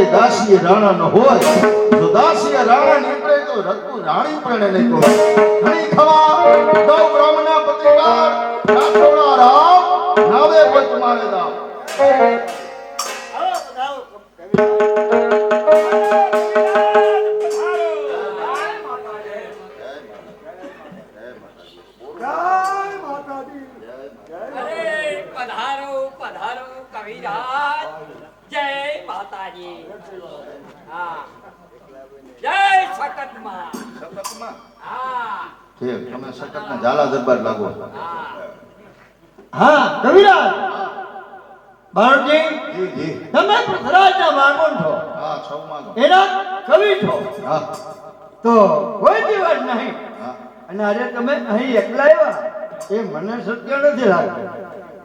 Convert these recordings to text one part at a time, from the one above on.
કે દાસી રાણા ન હોય, તો દાસીએ રાણા નીકળે તો રત્તુ રાણી પણ નહીં કહો. ઘણી ખવા દો બ્રાહ્મણા પત્રિકાર રાઠોડા રામ નાવે પચ મારે દાવ. માતાજી હા જય સકતમાં. સતતમાં હા. ઠીક તમે સતતના ઝાલા દરબાર લાગો. હા. હા કવિરાજ. બાળજી જી જી. તમે પૃથ્વીરાજના વાગોન છો હા. છઉમાં તો. એના કવિ છો. હા. તો કોઈ દિવસ નહીં. અને આજે તમે અહીં એકલા આવ્યા એ મને સત્ય નથી લાગતું.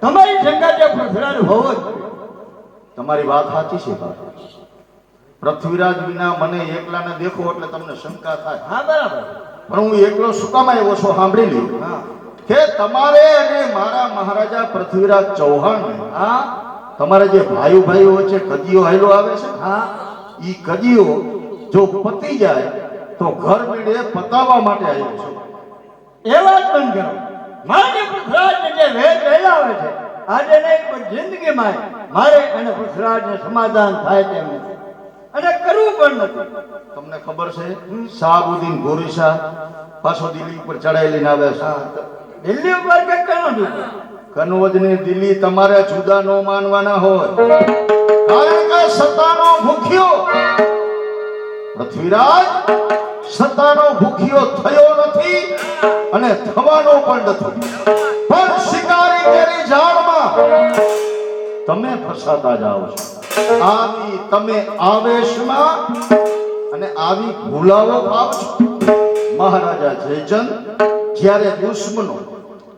તમારી શંકા જે પૃથ્વીરાજ હોવો જોઈએ. તમારી વાત સાચી છે બાપુ. પૃથ્વીરાજ વિના મને એકલાને દેખો એટલે તમને શંકા થાય. હા બરાબર. પણ હું એકલો શું એવો છો છું સાંભળી લ્યો. કે તમારે અને મારા મહારાજા પૃથ્વીરાજ ચૌહાણ હા. તમારે જે ભાઈઓ ભાઈઓ વચ્ચે કદીઓ હાલ્યો આવે છે હા. ઈ કદીઓ જો પતી જાય તો ઘર મેળે પતાવવા માટે આવ્યો છે. એ વાત બંધ કરો. મારે પૃથ્વીરાજ જે વેદ વહેલા આવે છે આજે નહીં પણ જિંદગીમાં મારે અને પૃથ્વીરાજને સમાધાન થાય તેમ અને કરવું પણ નથી. તમને ખબર છે શાહબુદ્દીન ગોરીશા પાછો દિલ્હી ઉપર ચડાઈ લઈને આવે છે? દિલ્હી ઉપર કે કનો કનોજની દિલ્હી તમારે જુદા ન માનવાના હોય. કારણ કે સત્તાનો ભૂખ્યો પૃથ્વીરાજ સત્તાનો ભૂખ્યો થયો નથી અને થવાનો પણ નથી. પણ શિકારી કેરી તમે ફસાતા જાઓ છો. આવી તમે આવેશમાં અને આવી ભૂલાવો ભાવ મહારાજા જયચંદ જ્યારે દુશ્મનો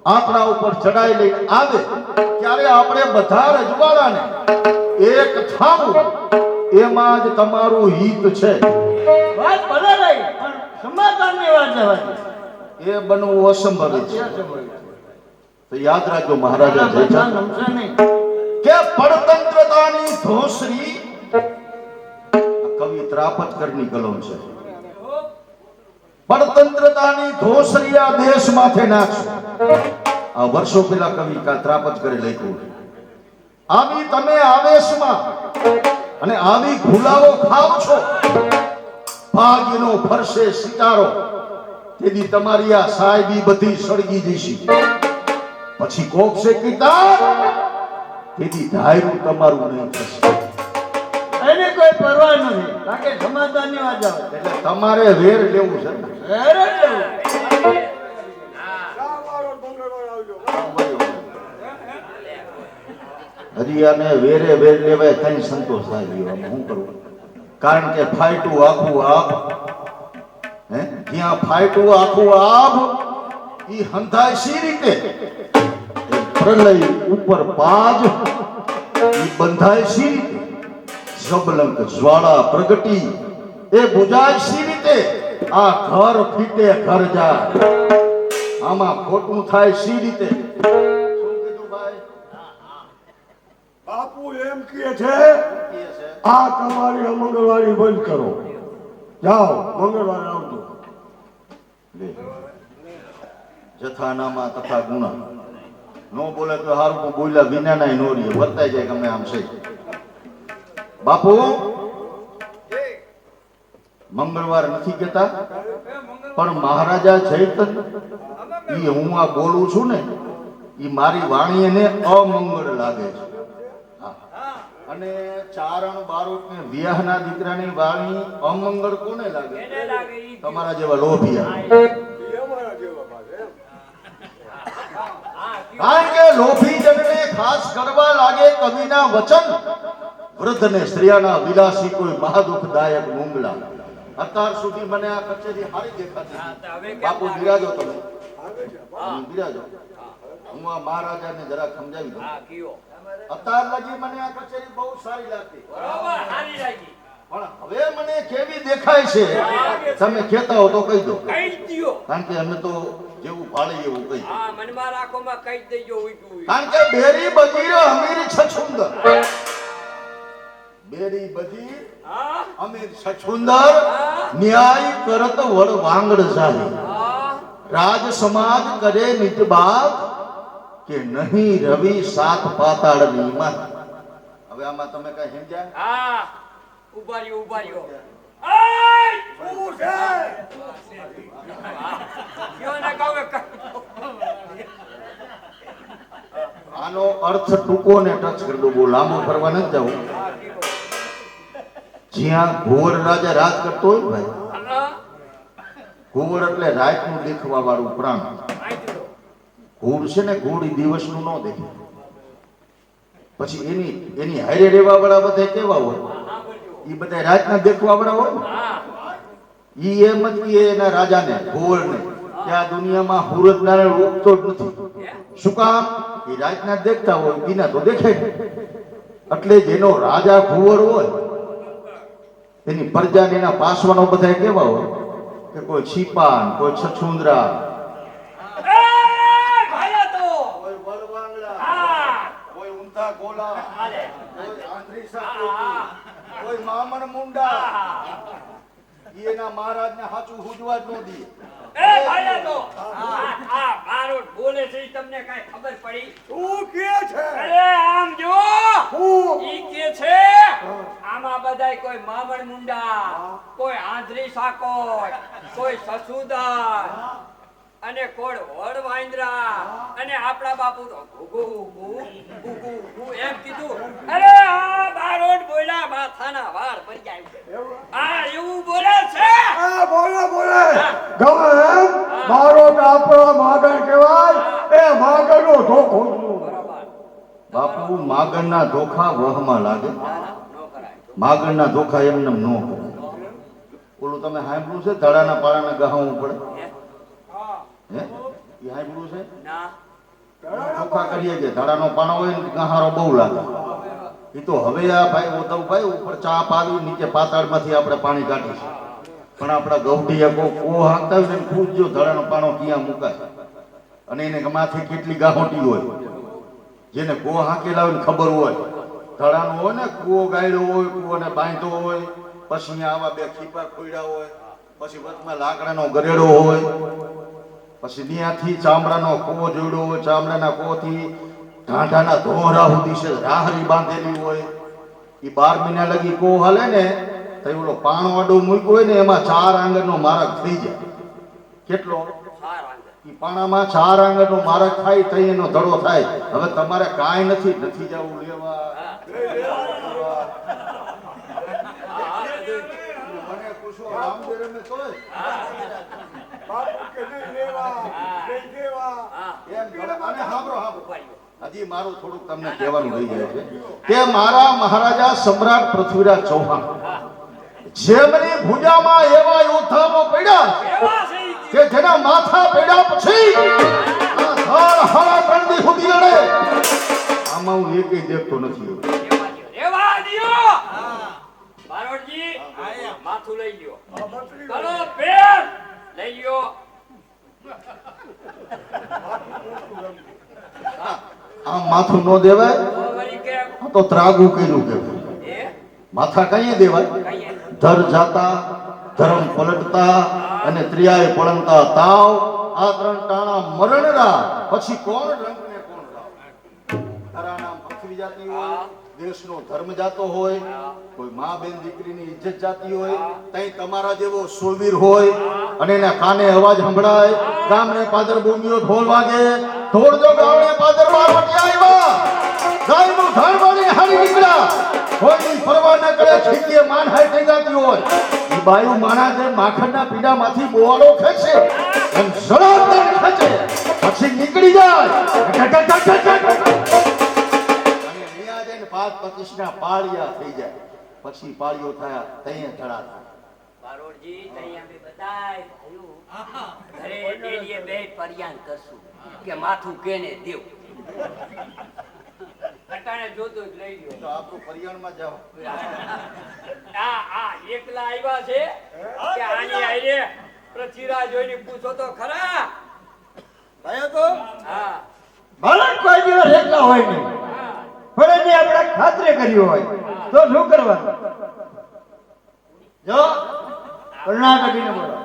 આપણા ઉપર ચડાઈ લઈને આવે ત્યારે આપણે બધા રજવાડાને એક થાવું એમાં જ તમારું હિત છે. વાત ભલે રહી પણ સમાધાનની વાત જવા એ બનવું અસંભવિત છે. તો યાદ રાખજો મહારાજા કે પડતંત્રતાની ધોસરી કવિ ત્રાપતકરની કલમ છે. પડતંત્રતાની ધોસરી આ દેશ માથે નાખશું. આ વર્ષો પહેલા કવિ કા ત્રાપત કરી લખ્યું. આવી તમે આવેશમાં અને આવી ભૂલાવો ખાવ છો. ભાગ્યનો ફરશે સિતારો. તેથી તમારી આ સાહેબી બધી સળગી જશે પછી કોક છે પિતા તેથી ધાર્યું તમારું નહીં થશે. એને કોઈ પરવા નથી કારણ કે સમાધાનની વાત આવે એટલે તમારે વેર લેવું છે ને. લેવું. હરિયાને હજી આને વેરે વેર લેવાય કઈ સંતોષ થાય ગયો શું કરવું કારણ કે ફાયટું આખું આપ હે? જ્યાં ફાયટું આખું આપ ઈ હંધાય સી રીતે? પ્રલય ઉપર પાજ. બંધાય સી રીતે? સબલંક જ્વાળા પ્રગટી. એ બુજાય સી રીતે? આ ઘર ફીટે ઘર જાય. આમાં ખોટું થાય સી રીતે? બાપુ એમ કહે છે આ તમારી મંગળવારી બંધ કરો. જાઓ મંગળવારે આવજો. જથાનામાં તથા ગુણા નો બોલે તો હારું પણ બોલ્યા વિના ના નો રહીએ વધતા જાય ગમે આમ છે. બાપુ મંગળવાર નથી કેતા પણ મહારાજા ચૈતન એ હું આ બોલું છું ને એ મારી વાણી એને અમંગળ લાગે છે. હા. અને ચારણ બારોટ ને વ્યાહના દીકરાની વાણી અમંગળ કોને લાગે? તમારા જેવા લોભિયા. કારણ કે લોભી જનને ખાસ કરવા લાગે કવિના વચન. વૃદ્ધ ને સ્ત્રીના વિલાસી કોઈ મહાદુખદાયક મુંગલા. અત્યાર સુધી મને આ કચેરી હારી દેખાતી બાપુ બિરાજો તમે. બિરાજો. હું આ મહારાજાને જરા સમજાવી દઉં. અત્યાર લગી મને આ કચેરી બહુ સારી લાગતી બરાબર સારી લાગી. પણ હવે મને કેવી દેખાય છે? તમે કહેતા હો તો કહી દો. કારણ કે અમે તો જેવું ભાળે એવું કહી હા મનમાં રાખોમાં કઈ દેજો ઉઈટું કારણ કે બેરી બજીર અમીર છછુંદર બેરી બજીર અમીર છછુંદર ન્યાય કરત વડ વાંગડ જાય રાજ સમાજ કરે નિત બાપ કે નહીં રવિ સાત પાતાળની માં હવે આમાં તમે કઈ સમજ્યા? હા. ઊભા રહ્યો. ને. આનો અર્થ ટૂંકો ને ટચ કરી દો બહુ લાંબો ફરવા નથી જવું જ્યાં ઘુવર રાજા રાજ કરતો હોય ને ભાઈ, ઘુવર એટલે રાતનું દેખવા વાળું પ્રાણ દીધો. છે ને ઘોડ દિવસ દિવસનું ન દેખે પછી એની એની હારે રહેવા વાળા બધા કેવા હોય ઈ બધા રાજના દેખવા વાળા હોય એ ઈ એમ જ કહે એના રાજાને ઘોરને કે આ દુનિયામાં હુરત નારાયણ ઉગતો જ નથી. શું કામ? એ રાજના દેખતા હોય બીના તો દેખે જ. એટલે જેનો રાજા ઘુવર હોય એની પ્રજા એના પાસવાનો બધા કેવા હોય? કે કોઈ છીપાન કોઈ છછુંદરા. એ. કોઈ વળવાંગડા કોઈ ઊંધા ગોલા. કોઈ મામણ મુંડા. એના મહારાજ ને સાચું હુજવા જ ન દે. એ ભાયા તો. આ આ બારોટ બોલે છે તમને કાંઈ ખબર પડી? શું કે છે? અરે આમ જો ઈ કે છે આમાં બધાય કોઈ મામણ મુંડા કોઈ આંધળી સાકોર કોઈ સસુદાર અને કોડ વાંદરા અને આપણા બાપુ તો એમ કીધું. અરે આ બારોટ બોલ્યા જાય આ એવું? બોલે છે. આ બોલે બોલે. ગમે એમ મારો આપણો માગણ કહેવાય એ માગણનો ધોખો બાપુ માગણના ધોખા વહમાં લાગે. ના, ના, ન કરાય. માગણના ધોખા એમને ન કરે ઓલું તમે સાંભળ્યું છે? ધડાના પાડાના ગહાવું પડે હે? હે? એ સાંભળ્યું છે? ધોખા કરીએ કે? ધડાનો પાણો હોય ને ગહારો બહુ લાગે. એ તો હવે આ ભાઈ ઉદ્ધવભાઈ ઉપર ચા પાવી નીચે પાતાળમાંથી આપણે પાણી કાઢીશું પણ આપણા ગૌઢીએ કો કો હાંકતા હોય ને પૂછજો ધરણ પાણો ક્યાં મુકાય? અને એને માથે કેટલી ગાહોટી હોય? જેને કો હાંકેલા હોય ને ખબર હોય. ધડાનો હોય ને, કૂવો ગાયડો હોય, કૂવોને બાંધ્યો હોય, પછી આવા બે ખીપા ખોયડા હોય, પછી વચમાં લાકડાનો ગરેડો હોય, પછી ત્યાંથી ચામડાનો કૂવો જોડ્યો હોય, ચામડાના કૂવોથી ઢાંઢાના ધોરા સુધી છે રાહરી બાંધેલી હોય. એ બાર મહિના લગી કો હાલે ને તો ઓલો પાણો આડો મૂક્યો હોય ને એમાં ચાર આંગણનો મારક થઈ જાય. કેટલો? એ પાણામાં ચાર આંગણનો મારક થાય થઈ એનો ધડો થાય. હવે તમારે કાંઈ નથી નથી જવું લેવા. મને પૂછો રામદેવને તોય? બાપુ કે નહીં લેવા નહીં દેવા એમ અને સાંભળો. હજી મારું થોડુંક તમને કહેવાનું રહી ગયું છે કે મારા મહારાજા સમ્રાટ પૃથ્વીરાજ ચૌહાણ જેમની ભુજામાં એવા યોદ્ધાઓ પડ્યા કે જેના માથા પડ્યા પછી હર હર ત્રણ સુધી લડે આમાં હું એક દેખતો નથી. બારોટજી, માથું લઈ ગયો ચલો પેર લઈ લ્યો. આમ માથું ન દેવાય? તો ત્રાગું કર્યું કે માથા કઈ દેવાય? ધર જાતા ધર્મ પલટતા અને ત્રિયાએ પળંતા તાવ આ ત્રણ ટાણા મરણરા પછી કોણ રંગને કોણ તારાના પૃથ્વી જાતી હોય દેશનો ધર્મ જાતો હોય કોઈ મા બેન દીકરીની ઇજ્જત જાતી હોય તઈ તમારા જેવો સુરવીર હોય અને એના કાને અવાજ સંભળાય ગામને પાદર ભૂમિઓ ઢોલ વાગે ઢોળ જો ગામને પાદરમાં આવ્યા, ગાયનું ધણ બની હારી નીકળ્યા. કોઈની પરવા ન કરે છીકીએ માન હાઈ થઈ જતી હોય. ઈ બાયું માણા જે માખણના પીડામાંથી બોવાળો ખેંચે એમ સળાદર ખેંચે, પછી નીકળી જાય. પાંચ પચીસ. અને પાંચ પાળિયા થઈ જાય. પછી પાળીઓ થયા તઈએ ધડા થાય. બારોડજી બધાય ભાઈઓ ઘરે ડેલીએ બે પરિયાન કરશું કે માથું કેને દેવું. અટાણે જોતો જ લઈ ગયો. તો આપણું પરિયાણમાં જાઓ. આ આ એકલા આવ્યા છે કે આની આઈએ પૃથ્વીરાજ જોઈને પૂછો તો ખરા. હા. બાળક કોઈ દિવસ એકલા હોય નહીં પણ એને આપણે ખાતરી કરી હોય તો શું કરવાનું? જો કર્ણાટકીને બોલો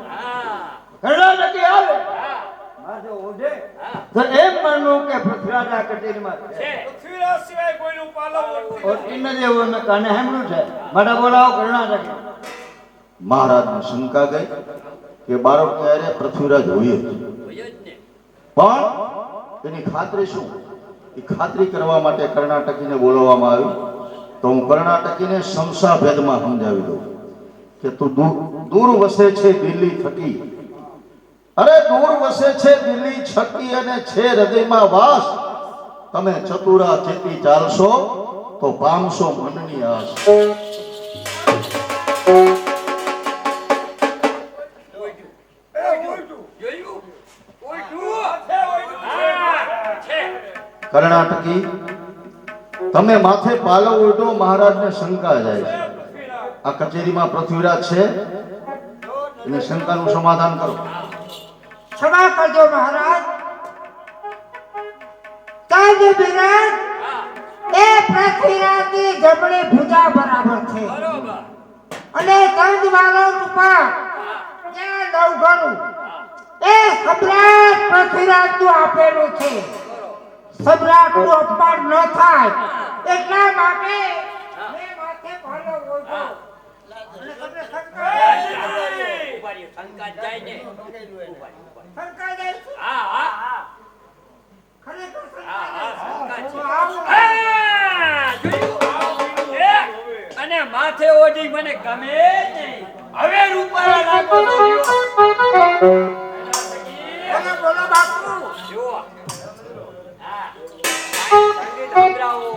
હા કર્ણાટકી આવે. હા ઓઢે. તો એમ માનવું કે પૃથ્વીરાજ કચેરીમાં છે. ઇન દેવો મેં કાને હેમણું છે. માટે બોલાવો કર્ણાટકી મહારાજને શંકા ગઈ કે બાળક ક્યારે પૃથ્વીરાજ હોય જ ને પણ એની ખાતરી શું? એ ખાતરી કરવા માટે કર્ણાટકીને બોલાવવામાં આવ્યું તો હું કર્ણાટકીને શમશા ભેદમાં સમજાવી દઉં કે તું દૂર દૂર વસે છે દિલ્હી થકી. અરે દૂર વસે છે દિલ્હી છકી અને છે હૃદયમાં વાસ. તમે ચતુરા ચેતી ચાલશો તો પામશો મનની આશ કર્ણાટકી, તમે માથે પાલવ ઉડો, મહારાજને શંકા જાય છે. આ કચેરીમાં પૃથ્વીરાજ છે. એની શંકાનું સમાધાન કરો. ક્ષમા કરજો મહારાજ. તાજ બિરાજ એ પૃથ્વીરાજની જમણી ભુજા બરાબર છે. અને કંદ વાળો રૂપા ત્યાં નવઘણું? એ સમ્રાટ પૃથ્વીરાજનું આપેલું છે. સમ્રાટનું અપમાન ન થાય. એટલા માટે મેં માથે ભાલો ઓળખો અને તમને શંકા છે? શંકા જાય ને. હા હા. ખરેખર અને માથે ઓઢી મને ગમે નહીં. હવે રૂપાળા બોલો બાપુ. હા. સંગીત સંભળાવો.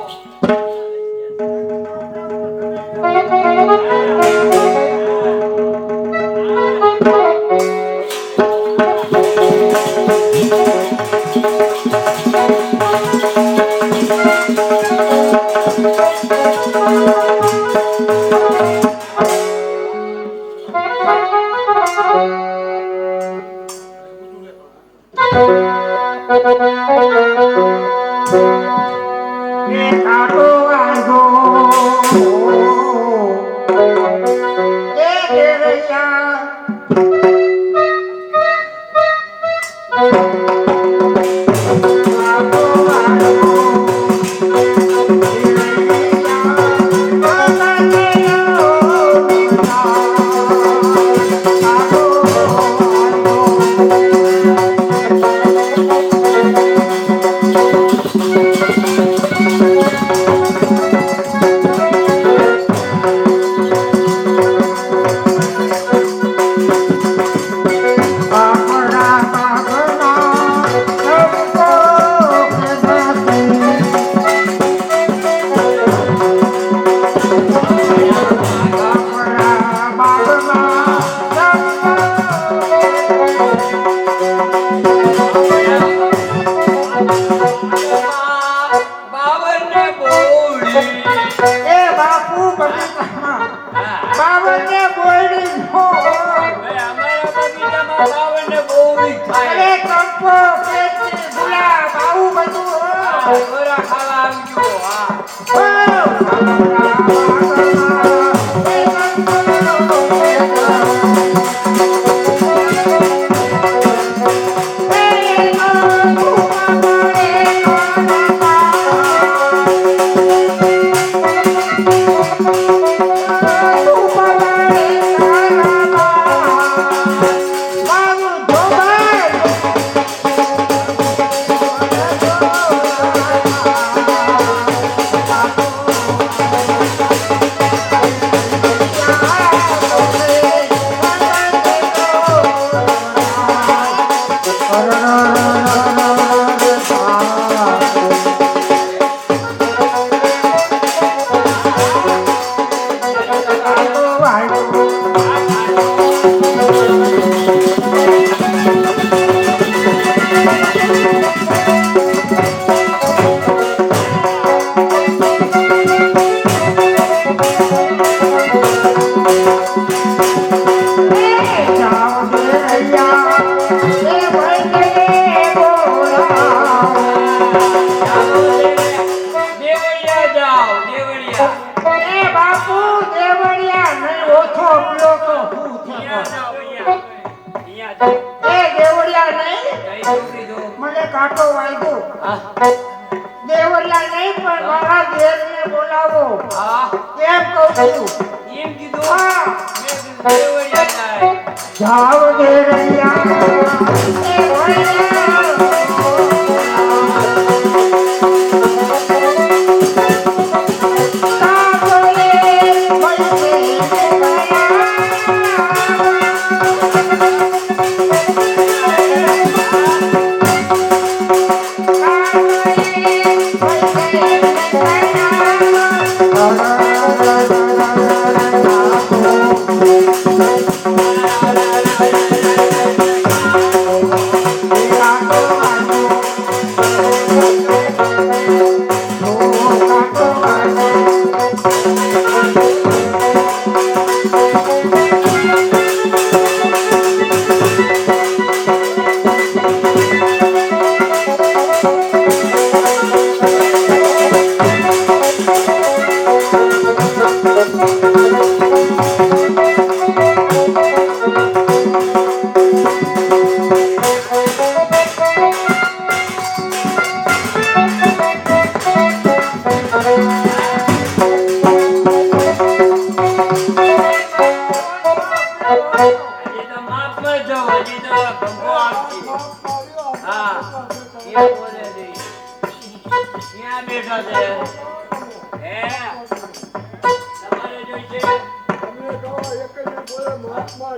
એ એમ મહાત્મા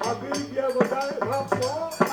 આ બી ગયા બધાએ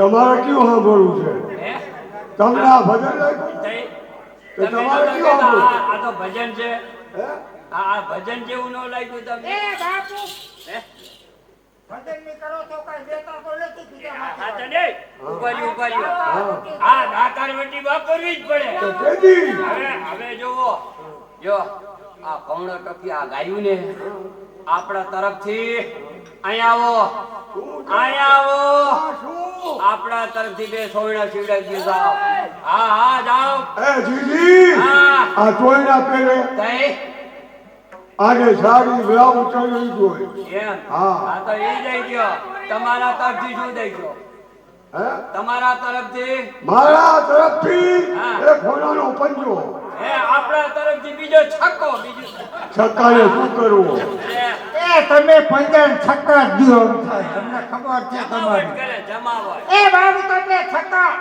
તમારે કયું સાંભળવું છે? હે? તમને આ ભજન લાગ્યું તમારે કયું સાંભળવું? આ તો ભજન છે. હે? આ આ ભજન જેવું ન લાગ્યું તમને? એ બાપુ! ભજનની કરો તો કઈ દેતા તો નથી બીજા આ માટે. તો નહીં. ઉપાડ્યું ઉપાડ્યું. દાતાર વટી વાપરવી જ પડે. હવે હવે જુઓ. જો આ પૌણો ટકી આ ગાયું ને આપણા તરફથી અહીંયા આવો. અહીંયા આવો. આપણા તરફથી બે સોયડા સીવડાવી દીધા હા હા જાઓ. એ જીજી! હા. આ સોયડા પહેરે તઈ? આને સાડી બ્લાઉઝ ચડી જોઈએ એમ? હા. આ તો એ દઈ ગયો તમારા તરફથી શું દઈ ગયો હે? તમારા તરફથી? મારા તરફથી. એક હોનાનો પંજો. હે આપણા તરફથી બીજો છક્કો બીજું છક્કાને શું કરવું? એ તમે પંદર છક્કા જ દ્યો તમને ખબર છે જમાવટ તમારી. કરે જમાવટ. એ બાબુ તમને છક્કા.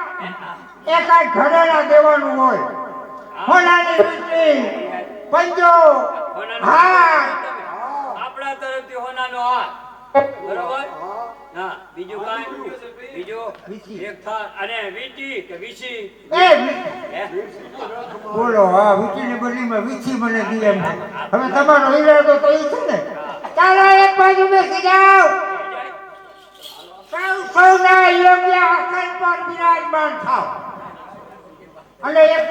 એ કાંઈ ઘરેણા દેવાનું હોય. હોનાની વીંટી પંજો. હા. આપણા તરફથી હોનાનો હાથ. બરોબર? હા બીજું કાંઈ? બીજું એક થાળ અને વીંટી કે વીસી? એ વી- હે? બોલો હા વીંટીની બદલીમાં વીછી મને દી એમ. હવે તમારો ઈરાદો તો ઈ છે ને. ચાલો એક બાજુ બેસી જાઓ. સૌ સૌના યોગ્ય આસન પર બિરાજમાન થાવ અને એક